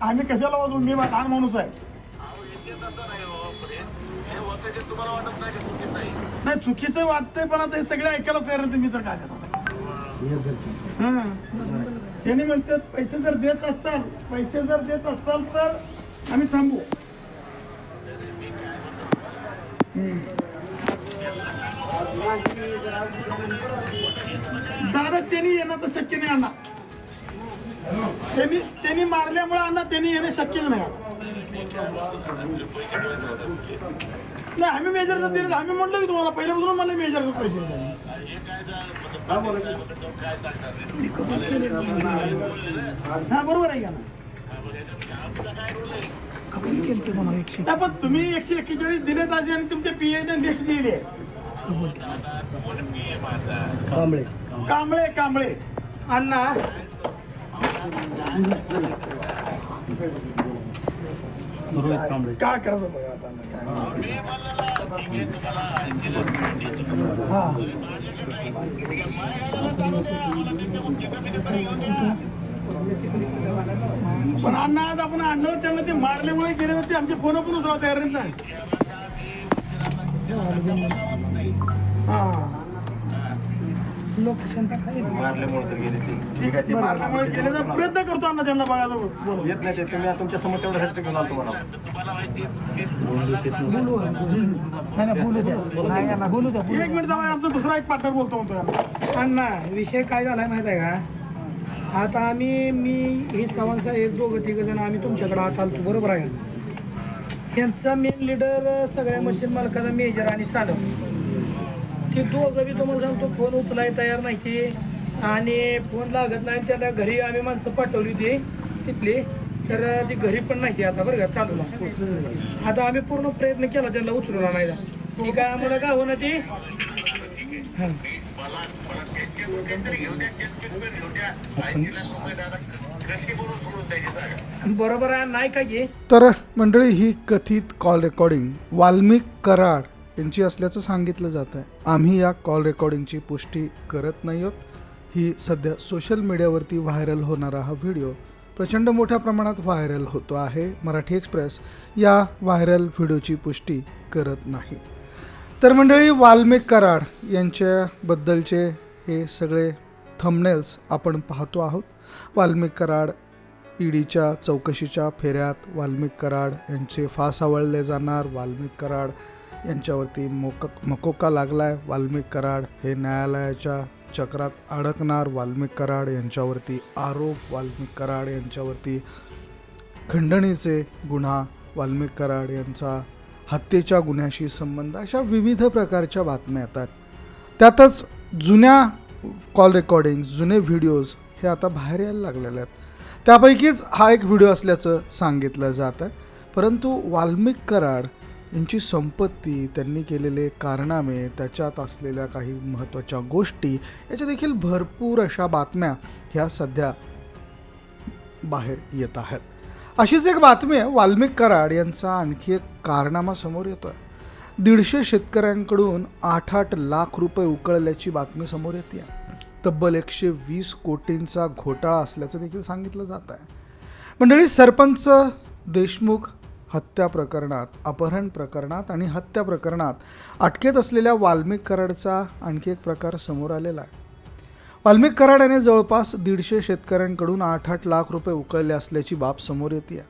आम्ही कशाला वाजवू? मी लहान माणूस आहे. नाही चुकीचं वाटतंय पण आता हे सगळे ऐकायला तयार नाही मी तर काय करणार हां. त्यांनी म्हणतात पैसे जर देत असताल पैसे जर देत असताल तर आम्ही थांबू. हम्म. दादा त्यांनी येणं तर शक्य नाही आणणार. त्यांनी त्यांनी मारल्यामुळे अण्णा त्यांनी येणं शक्यच नाही. नाही आम्ही मेजरचं दिलं. आम्ही म्हटलं की तुम्हाला पहिल्यापासून मला मेजरचं पैसे. हा बरोबर आहे का ना पण तुम्ही एकशे एक्केचाळीस दिले ताजे आणि तुमच्या पी एने लिस्ट दिलेली आहे. कांबळे. कांबळे कांबळे. अण्णा रोहित कांबळे काय करायचं बघा अण्णा आज आपण आणलं त्यांना ते मारल्यामुळे गेले होते आमचे फ़ोन पण उचला तयार नाही हा। लोकेशन मारल्यामुळे तर गेले ते. ठीक आहे ते मारल्यामुळे गेले प्रयत्न करतो अण्णा त्यांना बघायला. बोलू. येत नाही ते. तुम्ही तुमच्यासमोर तेवढं घेऊन आलो तुम्हाला. नाही नाही, बोलू द्या नाही अण्णा बोलू द्या बोलू एक मिनिट जाऊ आमचा दुसरा एक पार्टनर बोलतो म्हणतो. अण्णा विषय काय झालाय माहीत आहे का? आता आम्ही मी ही चव्हाण साहेब दोघं तिघ जण आम्ही तुमच्याकडे हात आलतो. बरोबर आहे? यांचा मेन लिडर सगळ्या मशीन मालकाचा मेजर आणि सालम की दोघं बी तुम्हाला सांगतो फोन उचलाय तयार नाही की. आणि फोन लागत नाही त्याला घरी आम्ही माणसं पाठवली होती तिथली. तर ती घरी पण नाही ती आता बरं का चालू आता आम्ही पूर्ण प्रयत्न केला त्यांना उचलून आणायला. ती काय आम्हाला काय होणार ती. हां. बरोबर आहे नाही का की? तर मंडळी ही कथित कॉल रेकॉर्डिंग वाल्मिक कराड यांची असल्याचं सांगितलं जात आहे. आम्ही या कॉल रेकॉर्डिंगची पुष्टी करत नाही आहोत. ही सध्या सोशल मीडियावरती व्हायरल होणारा हा व्हिडिओ प्रचंड मोठ्या प्रमाणात व्हायरल होतो आहे. मराठी एक्सप्रेस या व्हायरल व्हिडिओची पुष्टी करत नाही. तर मंडळी वाल्मिक कराड यांच्याबद्दलचे हे सगळे थंबनेल्स आपण पाहतो आहोत. वाल्मिक कराड ईडीच्या चौकशीच्या फेऱ्यात वाल्मिक कराड यांचे फास आवळले जाणार. वाल्मिक कराड यांच्यावरती मोक मकोका लागलाय. वाल्मिक कराड हे न्यायालयाच्या चक्रात अडकणार. वाल्मिक कराड यांच्यावरती आरोप. वाल्मिक कराड यांच्यावरती खंडणीचे गुन्हा. वाल्मिक कराड यांचा हत्येच्या गुन्ह्याशी संबंध अशा विविध प्रकारच्या बातम्या येतात त्यातच जुन्या कॉल रेकॉर्डिंग जुने व्हिडिओज हे आता बाहेर यायला लागलेले आहेत. त्यापैकीच हा एक व्हिडिओ असल्याचं सांगितलं जात आहे परंतु वाल्मिक कराड यांची संपत्ती त्यांनी केलेले कारनामे त्याच्यात असलेल्या काही महत्त्वाच्या गोष्टी याच्या देखील भरपूर अशा बातम्या ह्या सध्या बाहेर येत आहेत. अशीच एक बातमी आहे वाल्मिक कराड यांचा आणखी एक कारनामा समोर येतोय. दीडशे शेतकऱ्यांकडून आठ आठ लाख रुपये उकळल्याची बातमी समोर येते. तब्बल एकशे वीस कोटींचा घोटाळा असल्याचं देखील सांगितलं जात आहे. मंडळी सरपंच देशमुख हत्या प्रकरणात अपहरण प्रकरणात आणि हत्या प्रकरणात अटकेत असलेल्या वाल्मिक कराडचा आणखी एक प्रकार समोर आलेला आहे. वाल्मिक कराड याने जवळपास दीडशे शेतकऱ्यांकडून आठ आठ लाख रुपये उकळले असल्याची बाब समोर येते.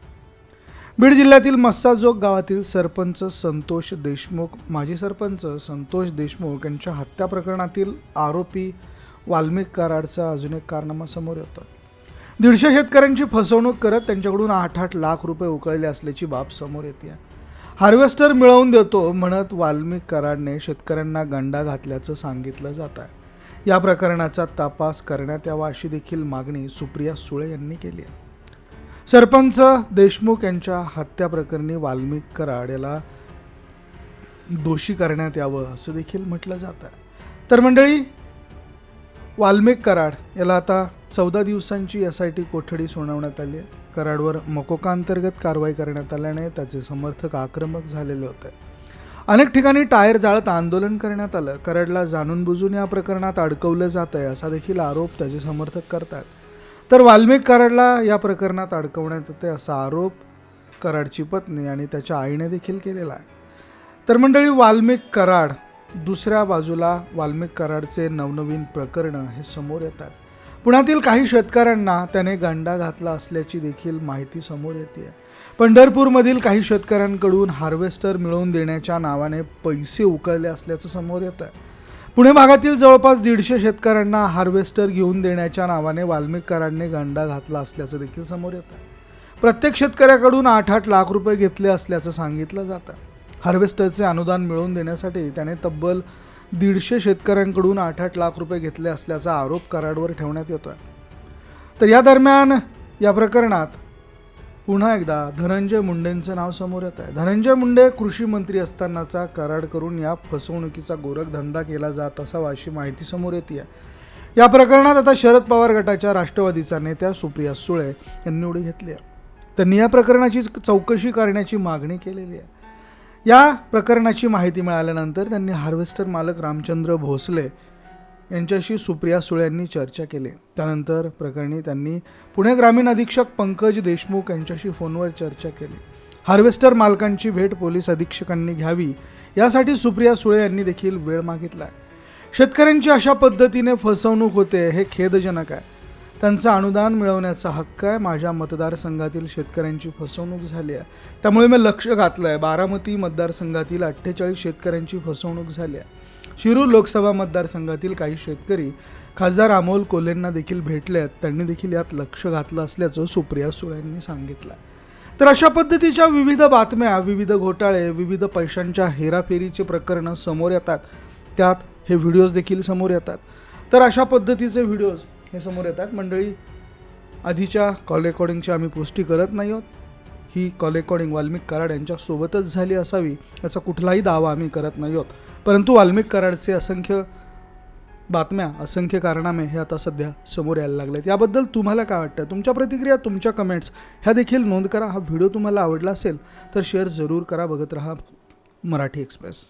बीड जिल्ह्यातील मस्साजोग गावातील सरपंच संतोष देशमुख माजी सरपंच संतोष देशमुख यांच्या हत्या प्रकरणातील आरोपी वाल्मिक कराडचा अजून एक कारनामा समोर येतो. दीडशे शेतकऱ्यांची फसवणूक करत त्यांच्याकडून आठ आठ लाख रुपये उकळले असल्याची बाब समोर येते हार्वेस्टर मिळवून देतो म्हणत वाल्मिक कराडने शेतकऱ्यांना गंडा घातल्याचं सांगितलं जात आहे या प्रकरणाचा तपास करण्यात यावा अशी देखील मागणी सुप्रिया सुळे यांनी केली आहे. सरपंच देशमुख यांच्या हत्याप्रकरणी वाल्मिक कराड याला दोषी करण्यात यावं असं देखील म्हटलं जात आहे तर मंडळी वाल्मिक कराड याला आता चौदा दिवसांची एस आय टी कोठडी सुनावण्यात आली आहे. कराडवर मकोकांतर्गत कारवाई करण्यात आल्याने त्याचे समर्थक आक्रमक झालेले होते. अनेक ठिकाणी टायर जाळत आंदोलन करण्यात आलं. कराडला जाणून बुजून या प्रकरणात अडकवलं जात आहे असा देखील आरोप त्याचे समर्थक करतात. तर वाल्मिक कराडला या प्रकरणात अडकवण्यात येते असा आरोप कराडची पत्नी आणि त्याच्या आईने देखील केलेला आहे. तर मंडळी वाल्मिक कराड दुसऱ्या बाजूला वाल्मिक कराडचे नवनवीन प्रकरणं हे समोर येतात. पुण्यातील काही शेतकऱ्यांना त्याने गांडा घातला असल्याची देखील माहिती समोर येते पंढरपूरमधील काही शेतकऱ्यांकडून हार्वेस्टर मिळवून देण्याच्या नावाने पैसे उकळले असल्याचं समोर येत आहे पुणे भागातील जवळपास दीडशे शेतकऱ्यांना हार्वेस्टर घेऊन देण्याच्या नावाने वाल्मिक गांडा घातला असल्याचं देखील समोर येत आहे प्रत्येक शेतकऱ्याकडून आठ आठ लाख रुपये घेतले असल्याचं सांगितलं जातं हार्वेस्टरचे अनुदान मिळवून देण्यासाठी त्याने तब्बल दीडशे शेतकऱ्यांकडून आठ आठ लाख रुपये घेतले असल्याचा आरोप कराडवर ठेवण्यात येतो आहे तर या दरम्यान या प्रकरणात पुन्हा एकदा धनंजय मुंडेंचं नाव समोर येत आहे. धनंजय मुंडे कृषी मंत्री असतानाचा कराड करून या फसवणुकीचा गोरखधंदा केला जात असावा अशी माहिती समोर येते या प्रकरणात आता शरद पवार गटाच्या राष्ट्रवादीचा नेत्या सुप्रिया सुळे यांनी उडी घेतली आहे. त्यांनी या प्रकरणाची चौकशी करण्याची मागणी केलेली आहे. या प्रकरणाची माहिती मिळाल्यानंतर त्यांनी हार्वेस्टर मालक रामचंद्र भोसले यांच्याशी सुप्रिया सुळे यांनी चर्चा केली. त्यानंतर प्रकरणी त्यांनी पुणे ग्रामीण अधीक्षक पंकज देशमुख यांच्याशी फोनवर चर्चा केली. हार्वेस्टर मालकांची भेट पोलीस अधीक्षकांनी घ्यावी यासाठी सुप्रिया सुळे यांनी देखील वेळ मागितला. आहे शेतकऱ्यांची अशा पद्धतीने फसवणूक होते हे खेदजनक आहे. त्यांचं अनुदान मिळवण्याचा हक्क आहे. माझ्या मतदारसंघातील शेतकऱ्यांची फसवणूक झाली आहे. त्यामुळे मी लक्ष घातलं आहे बारामती मतदारसंघातील अठ्ठेचाळीस शेतकऱ्यांची फसवणूक झाली आहे. शिरूर लोकसभा मतदारसंघातील काही शेतकरी खासदार अमोल कोल्हेंना देखील भेटले आहेत. त्यांनी देखील यात लक्ष घातलं असल्याचं सुप्रिया सुळेंनी सांगितलं तर अशा पद्धतीच्या विविध बातम्या विविध घोटाळे विविध पैशांच्या हेराफेरीचे प्रकरणं समोर येतात. त्यात हे व्हिडिओज देखील समोर येतात. तर अशा पद्धतीचे व्हिडिओज हे समोर येतात. मंडळी आधीच्या कॉल रेकॉर्डिंगची आम्ही पुष्टी करत नाही आहोत. ही कॉल रेकॉर्डिंग वाल्मिक कराड यांच्यासोबतच झाली असावी याचा कुठलाही दावा आम्ही करत नाही आहोत. परंतु वाल्मिक कराडचे असंख्य बातम्या असंख्य कारणामे हे आता सध्या समोर यायला लागले आहेत याबद्दल तुम्हाला काय वाटतं? तुमच्या प्रतिक्रिया तुमच्या कमेंट्स ह्या देखील नोंद करा. हा व्हिडिओ तुम्हाला आवडला असेल तर शेअर जरूर करा. बघत राहा मराठी एक्सप्रेस